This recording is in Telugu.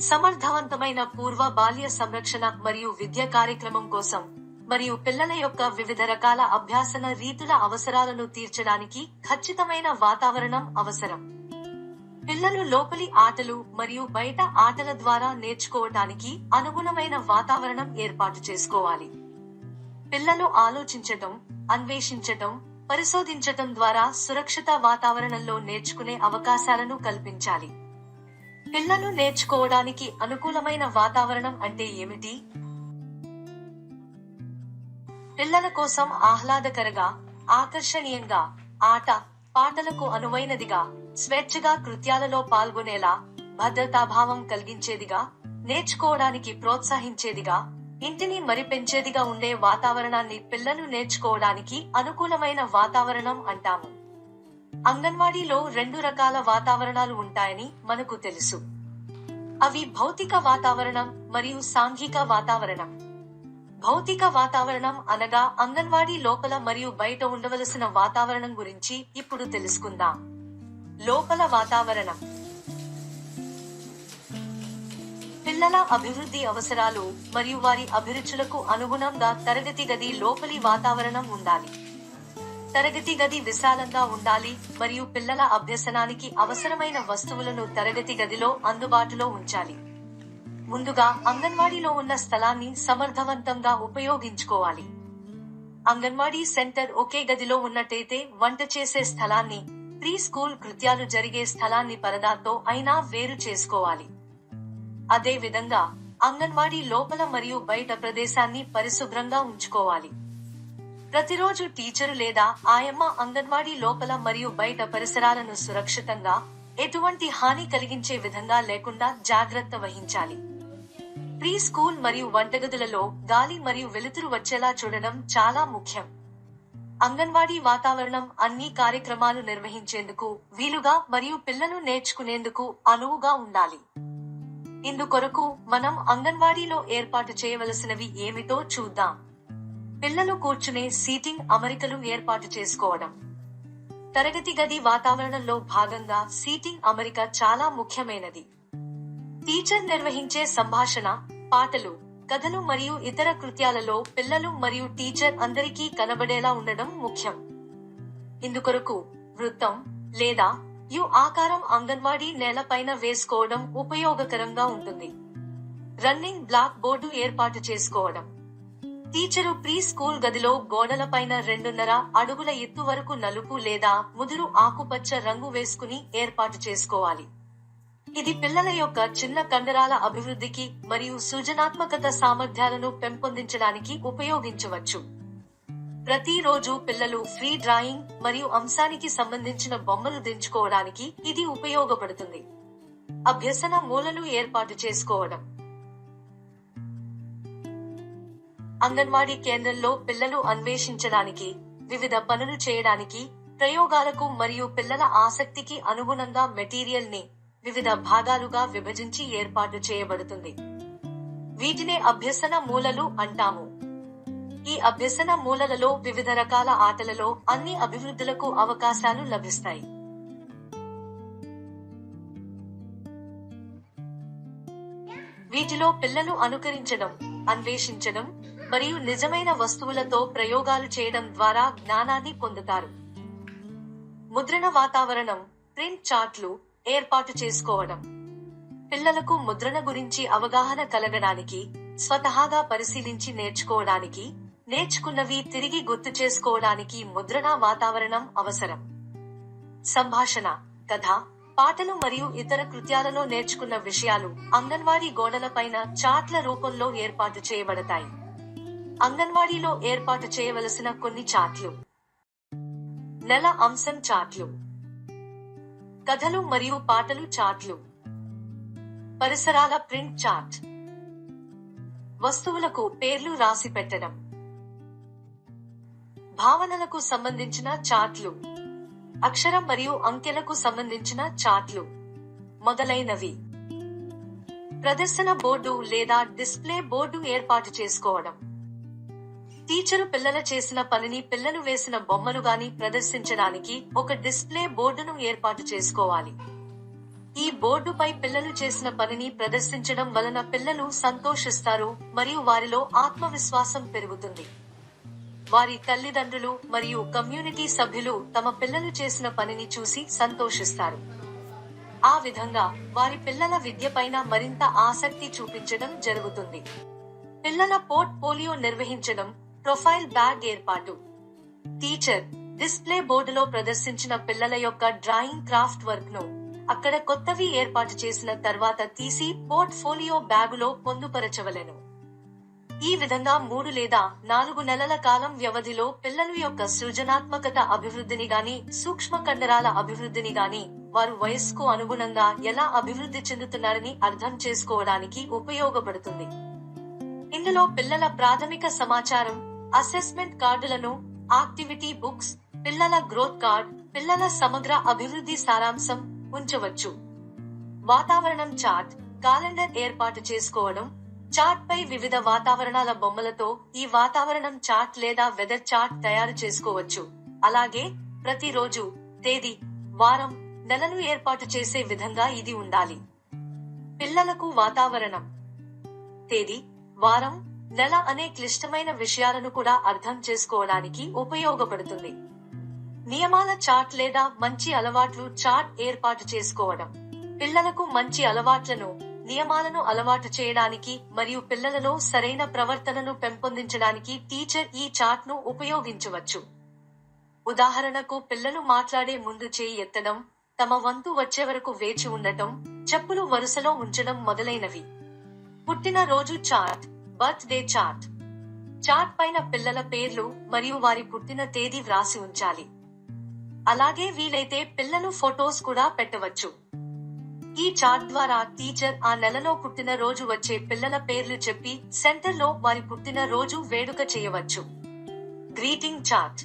సమర్థవంతమైన పూర్వ బాల్య సంరక్షణ మరియు విద్య కార్యక్రమం కోసం మరియు పిల్లల యొక్క వివిధ రకాల అభ్యాసన రీతుల అవసరాలను తీర్చడానికి ఖచ్చితమైన వాతావరణం అవసరం. పిల్లలు లోపలి ఆటలు మరియు బయట ఆటల ద్వారా నేర్చుకోవటానికి అనుగుణమైన వాతావరణం ఏర్పాటు చేసుకోవాలి. పిల్లలు ఆలోచించటం అన్వేషించటం పరిశోధించటం ద్వారా సురక్షిత వాతావరణంలో నేర్చుకునే అవకాశాలను కల్పించాలి. పిల్లలు నేర్చుకోవడానికి అనుకూలమైన వాతావరణం అంటే ఏమిటి? పిల్లల కోసం ఆహ్లాదకరగా ఆకర్షణీయంగా ఆట పాటలకు అనువైనదిగా స్వేచ్ఛగా కృత్యాలలో పాల్గొనేలా భద్రతాభావం కలిగించేదిగా నేర్చుకోవడానికి ప్రోత్సహించేదిగా ఇంటిని మరి పెంచేదిగా ఉండే వాతావరణాన్ని పిల్లలు నేర్చుకోవడానికి అనుకూలమైన వాతావరణం అంటాము. అంగన్వాడీలో రెండు రకాల వాతావరణాలు ఉంటాయని మనకు తెలుసు. అవి భౌతిక వాతావరణం మరియు సాంఘిక వాతావరణం. భౌతిక వాతావరణం అనగా అంగన్వాడీ లోపల మరియు బయట ఉండవలసిన వాతావరణం గురించి ఇప్పుడు తెలుసుకుందాం. లోపల వాతావరణం. పిల్లల అభివృద్ధి అవసరాలు మరియు వారి అభిరుచులకు అనుగుణంగా తరగతి గది లోపలి వాతావరణం ఉండాలి. తరగతి గది విశాలంగా ఉండాలి మరియు పిల్లల అభ్యసనానికి అవసరమైన వస్తువులను తరగతి గదిలో అందుబాటులో ఉంచాలి. ముందుగా అంగన్వాడీలో ఉన్న స్థలాన్ని సమర్థవంతంగా ఉపయోగించుకోవాలి. అంగన్వాడీ సెంటర్ ఒకే గదిలో ఉన్నట్టయితే వంట చేసే స్థలాన్ని ప్రీ స్కూల్ కృత్యాలు జరిగే స్థలాన్ని పరదాతో అయినా వేరు చేసుకోవాలి. అదే విధంగా అంగన్వాడీ లోపల మరియు బయట ప్రదేశాన్ని పరిశుభ్రంగా ఉంచుకోవాలి. ప్రతిరోజు టీచరు లేదా ఆయమ్మ అంగన్వాడీ లోపల మరియు బయట పరిసరాలను సురక్షితంగా ఎటువంటి హాని కలిగించే విధంగా లేకుండా జాగ్రత్త వహించాలి. ప్రీ స్కూల్ మరియు వంటగదులలో గాలి మరియు వెలుతురు వచ్చేలా చూడడం చాలా ముఖ్యం. అంగన్వాడీ వాతావరణం అన్ని కార్యక్రమాలు నిర్వహించేందుకు వీలుగా మరియు పిల్లలు నేర్చుకునేందుకు అనువుగా ఉండాలి. ఇందుకొరకు మనం అంగన్వాడీలో ఏర్పాటు చేయవలసినవి ఏమిటో చూద్దాం. పిల్లలు కూర్చునే సీటింగ్ అమరికలు ఏర్పాటు చేసుకోవడం. తరగతి గది వాతావరణంలో భాగంగా సీటింగ్ అమరిక చాలా ముఖ్యమైనది. టీచర్ నిర్వహించే సంభాషణ పాటలు కథలు మరియు ఇతర కృత్యాలలో పిల్లలు మరియు టీచర్ అందరికీ కనబడేలా ఉండడం ముఖ్యం. ఇందుకొరకు వృత్తం లేదా యు ఆకారం అంగన్వాడీ నేలపైన వేసుకోవడం ఉపయోగకరంగా ఉంటుంది. రన్నింగ్ బ్లాక్ బోర్డు ఏర్పాటు చేసుకోవడం. టీచరు ప్రీ స్కూల్ గదిలో గోడలపైన రెండున్నర అడుగుల ఎత్తు వరకు నలుపు లేదా ముదురు ఆకుపచ్చ రంగు వేసుకుని ఏర్పాటు చేసుకోవాలి. ఇది పిల్లల యొక్క చిన్న కండరాల అభివృద్ధికి మరియు సృజనాత్మకత సామర్థ్యాలను పెంపొందించడానికి ఉపయోగించవచ్చు. ప్రతిరోజు పిల్లలు ఫ్రీ డ్రాయింగ్ మరియు అంశానికి సంబంధించిన బొమ్మలు దించుకోవడానికి ఇది ఉపయోగపడుతుంది. అభ్యసన మూలలు ఏర్పాటు చేసుకోవడం. అంగన్వాడీ కేంద్రంలో పిల్లలు అన్వేషించడానికి వివిధ పనులు చేయడానికి ప్రయోగాలకు మరియు పిల్లల ఆసక్తికి అనుగుణంగా మెటీరియల్ని వివిధ భాగాలుగా విభజించి ఏర్పాటు చేయబడుతుంది. వీటినే అభ్యసన మూలలు అంటాము. ఈ అభ్యసన మూలలలో వివిధ రకాల ఆటలలో అన్ని అభివృద్ధులకు అవకాశాలు లభిస్తాయి. వీటిలో పిల్లలు అనుకరించడం అన్వేషించడం మరియు నిజమైన వస్తువులతో ప్రయోగాలు చేయడం ద్వారా జ్ఞానాన్ని పొందుతారు. ముద్రణ వాతావరణం ప్రింట్ చార్ట్లు ఏర్పాటు చేసుకోవడం. పిల్లలకు ముద్రణ గురించి అవగాహన కలగడానికి స్వతహాగా పరిశీలించి నేర్చుకోవడానికి నేర్చుకున్నవి తిరిగి గుర్తు చేసుకోవడానికి ముద్రణ వాతావరణం అవసరం. సంభాషణ కథ పాటలు మరియు ఇతర కృత్యాలలో నేర్చుకున్న విషయాలు అంగన్వాడీ గోడలపైన చాట్ల రూపంలో ఏర్పాటు చేయబడతాయి. అంగన్వాడీలో ఏర్పాటు చేయవలసిన కొన్ని చాట్లు నెల అంశం చాట్లు కథలు మరియు పాటలు చాట్లు పరిసరాల ప్రింట్ చాట్ వస్తువులకు పేర్లు రాసి పెట్టడం. భావనలకు సంబంధించిన చాట్లు అక్షరం మరియు అంకెలకు సంబంధించిన చాట్లు మొదలైనవి. ప్రదర్శన బోర్డు లేదా డిస్ప్లే బోర్డు ఏర్పాటు చేసుకోవడం. టీచరు పిల్లల చేసిన పనిని పిల్లలు వేసిన బొమ్మలు గాని ప్రదర్శించడానికి ఒక డిస్ప్లే బోర్డును ఏర్పాటు చేసుకోవాలి. ఈ బోర్డుపై పిల్లలు చేసిన పనిని ప్రదర్శించడం వలన పిల్లలు సంతోషిస్తారు మరియు వారిలో ఆత్మవిశ్వాసం పెరుగుతుంది. వారి తల్లిదండ్రులు మరియు కమ్యూనిటీ సభ్యులు తమ పిల్లలు చేసిన పనిని చూసి సంతోషిస్తారు. ఆ విధంగా వారి పిల్లల విద్యపైన మరింత ఆసక్తి చూపించడం జరుగుతుంది. పిల్లల పోర్ట్ పోలియో నిర్వహించడం ప్రొఫైల్ బ్యాగ్ ఏర్పాటు. టీచర్ డిస్ప్లే బోర్డులో ప్రదర్శించిన పిల్లల యొక్క డ్రాయింగ్ క్రాఫ్ట్ వర్క్ను అక్కడ కొత్తవి ఏర్పాటు చేసిన తర్వాత తీసి పోర్ట్ఫోలియో బ్యాగులో పొందుపరచవలెను. ఈ విధంగా మూడు లేదా నాలుగు నెలల కాలం వ్యవధిలో పిల్లల యొక్క సృజనాత్మకత అభివృద్ధిని గాని సూక్ష్మ కండరాల అభివృద్ధిని గాని వారు వయస్సుకు అనుగుణంగా ఎలా అభివృద్ధి చెందుతున్నారని అర్థం చేసుకోవడానికి ఉపయోగపడుతుంది. ఇందులో పిల్లల ప్రాథమిక సమాచారం అసెస్మెంట్ కార్డులను యాక్టివిటీ బుక్స్ పిల్లల గ్రోత్ కార్డ్ పిల్లల సమగ్ర అభివృద్ధి సారాంశం ఉంచవచ్చు. వాతావరణం చార్ట్ క్యాలెండర్ ఏర్పాటు చేసుకోవడం చార్ట్ పై వివిధ వాతావరణాల బొమ్మలతో ఈ వాతావరణం చార్ట్ లేదా వెదర్ చార్ట్ తయారు చేసుకోవచ్చు. అలాగే ప్రతిరోజు తేదీ వారం నెలను ఏర్పాటు చేసే విధంగా ఇది ఉండాలి. పిల్లలకు వాతావరణం తేదీ వారం నెల అనే క్లిష్టమైన విషయాలను కూడా అర్థం చేసుకోవడానికి ఉపయోగపడుతుంది. నియమాల చాట్ లేదా మంచి అలవాట్లు చాట్ ఏర్పాటు చేసుకోవడం. పిల్లలకు మంచి అలవాట్లను నియమాలను అలవాటు చేయడానికి మరియు పిల్లలలో సరైన ప్రవర్తనను పెంపొందించడానికి టీచర్ ఈ చాట్ను ను ఉపయోగించవచ్చు. ఉదాహరణకు పిల్లలు మాట్లాడే ముందు చేయి ఎత్తడం తమ వంతు వచ్చే వరకు వేచి ఉండటం చెప్పులు వరుసలో ఉంచడం మొదలైనవి. పుట్టిన రోజు చాట్ బర్త్డే చార్ట్. చార్ట్ పైన పిల్లల పేర్లు మరియు వారి పుట్టిన తేదీ వ్రాసి ఉంచాలి. అలాగే వీలైతే పిల్లలు ఫొటోస్ కూడా పెట్టవచ్చు. ఈ చార్ట్ ద్వారా టీచర్ ఆ నెలలో పుట్టిన రోజు వచ్చే పిల్లల పేర్లు చెప్పి సెంటర్లో వారి పుట్టిన రోజు వేడుక చేయవచ్చు. Greeting chart.